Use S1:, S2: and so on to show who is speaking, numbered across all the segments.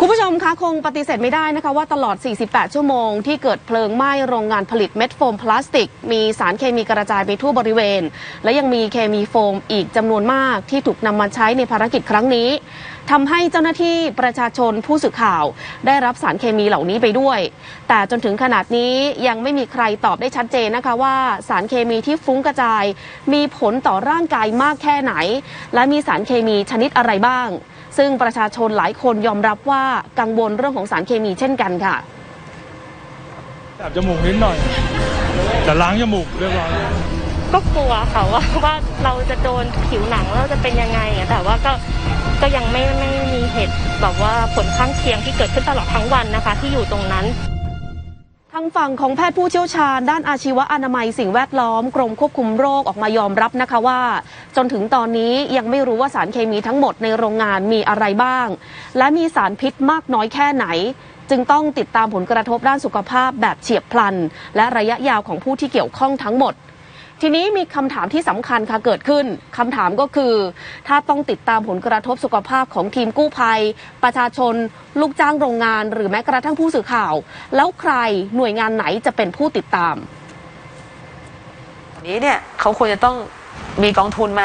S1: คุณผู้ชมคะคงปฏิเสธไม่ได้นะคะว่าตลอด 48 ชั่วโมงที่เกิดเพลิงไหม้โรงงานผลิตเม็ดโฟมพลาสติก มีสารเคมีกระจายไปทั่วบริเวณ และยังมีเคมีโฟมอีกจำนวนมากที่ถูกนำมาใช้ในภารกิจครั้งนี้ทำให้เจ้าหน้าที่ประชาชนผู้สื่อข่าว ได้รับสารเคมีเหล่านี้ไปด้วย แต่จนถึงขนาดนี้ยังไม่มีใครตอบได้ชัดเจนนะคะว่าสารเคมีที่ฟุ้งกระจาย มีผลต่อร่างกายมากแค่ไหน และมีสารเคมีชนิดอะไรบ้าง ซึ่งประชาชนหลายคนยอมรับว่ากังวลเรื่องของสารเคมีเช่นกันค่ะ
S2: แสบจมูกนิดหน่อยแต่ล้างจมูกเรียบร้อยแล้ว
S3: ก็กลัวค่ะว่าว่าเราจะโดนผิวหนังแล้วเราจะเป็นยังไงอะแต่ว่าก็ก็ยังไม่ไม่มีเหตุแบบว่าผลข้างเคียงที่เกิดขึ้นตลอดทั้งวันนะคะ ที่อยู่ตรงนั้น
S1: ทาง ฝั่งของแพทย์ผู้เชี่ยวชาญ ด้านอาชีวะอนามัยสิ่งแวดล้อมกรมควบคุมโรคออกมายอมรับนะคะว่า จนถึงตอนนี้ยังไม่รู้ว่าสารเคมีทั้งหมดในโรงงานมีอะไรบ้าง และมีสารพิษมากน้อยแค่ไหน จึงต้องติดตามผลกระทบด้านสุขภาพแบบเฉียบพลัน และระยะยาวของผู้ที่เกี่ยวข้องทั้งหมด ทีนี้มีคำถามที่สำคัญค่ะเกิดขึ้นคำถามก็คือ ถ้าต้องติดตามผลกระทบสุขภาพของทีมกู้ภัย ประชาชน ลูกจ้างโรงงาน หรือแม้กระทั่งผู้สื่อข่าว แล้วใครหน่วยงานไหนจะเป็นผู้ติดตาม
S4: นี้เนี่ยเขาควรจะต้องมีกองทุนไหม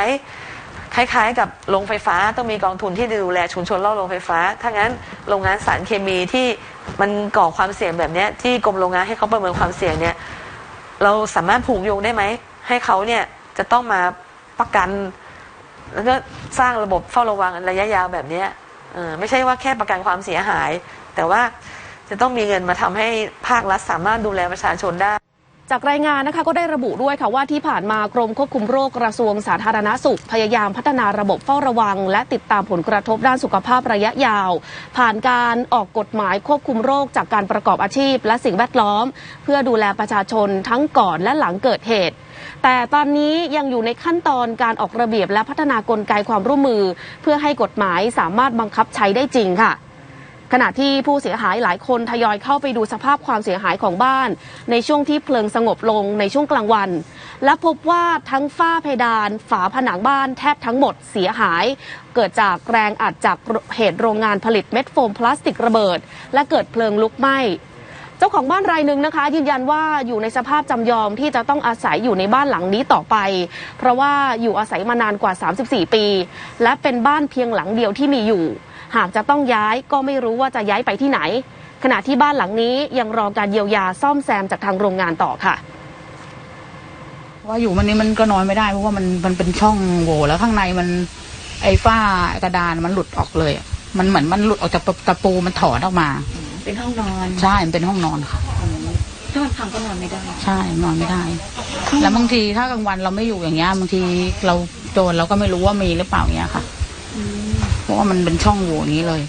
S4: คล้ายๆ กับโรงไฟฟ้าต้องมีกองทุนที่ดูแลชุมชนรอบโรงไฟฟ้า ถ้างั้นโรงงานสารเคมีที่มันก่อความเสี่ยงแบบนี้ที่กรมโรงงานให้เขาประเมินความเสี่ยงเนี่ยเราสามารถผูกโยงได้ไหม ให้เขาเนี่ยจะต้องมาประกัน แล้วก็สร้างระบบเฝ้าระวังระยะยาวแบบนี้ไม่ใช่ว่าแค่ประกันความเสียหาย แต่ว่าจะต้องมีเงินมาทำให้ภาครัฐสามารถดูแลประชาชนได้
S1: จากรายงานนะคะก็ได้ระบุด้วยค่ะว่าที่ผ่านมากรมควบคุมโรคกระทรวงสาธารณสุข พยายามพัฒนาระบบเฝ้าระวัง และติดตามผลกระทบด้านสุขภาพระยะยาว ผ่านการออกกฎหมายควบคุมโรคจากการประกอบอาชีพ และสิ่งแวดล้อม เพื่อดูแลประชาชนทั้งก่อนและหลังเกิดเหตุ แต่ตอนนี้ยังอยู่ในขั้นตอนการออกระเบียบและพัฒนากลไกความร่วมมือ เพื่อให้กฎหมายสามารถบังคับใช้ได้จริงค่ะขณะที่ผู้เสียหายหลายคนทยอยเข้าไปดูสภาพความเสียหายของบ้าน ในช่วงที่เพลิงสงบลงในช่วงกลางวัน และพบว่าทั้งฝ้าเพดาน ฝาผนังบ้านแทบทั้งหมดเสียหาย เกิดจากแรงอัดจากเหตุโรงงานผลิตเม็ดโฟมพลาสติกระเบิด และเกิดเพลิงลุกไหม้ จ้าของบ้านรายหนึ่งนะคะ ยืนยันว่าอยู่ในสภาพจำยอมที่จะต้องอาศัยอยู่ในบ้านหลังนี้ต่อไป เพราะว่าอยู่อาศัยมานานกว่า 34 ปี และเป็นบ้านเพียงหลังเดียวที่มีอยู่ หากจะต้องย้ายก็ไม่รู้ว่าจะย้ายไปที่ไหน ขณะที่บ้านหลังนี้ยังรอการเยียวยาซ่อมแซมจากทางโรงงานต่อค่ะ
S5: ว่าอยู่มันนี้มันก็นอนไม่ได้เพราะว่ามันมันเป็นช่องโหว่แล้วข้างในมัน ไอ้ฝ้ากระดานมันหลุดออกเลย มันเหมือนมันหลุดออกจากตะปูมันถอนออกมา
S6: เป็นห้องนอน
S5: ใช่มันเป็นห้องนอนค่ะ
S6: ถ้ามันพังก็นอนไม่ได้
S5: ใช่นอนไม่ได้ แล้วบางทีถ้ากลางวันเราไม่อยู่อย่างเงี้ยบางทีเราโดนเราก็ไม่รู้ว่ามีหรือเปล่าเงี้ยค่ะเพราะว่ามันเป็นช่องโหว่นี้เลย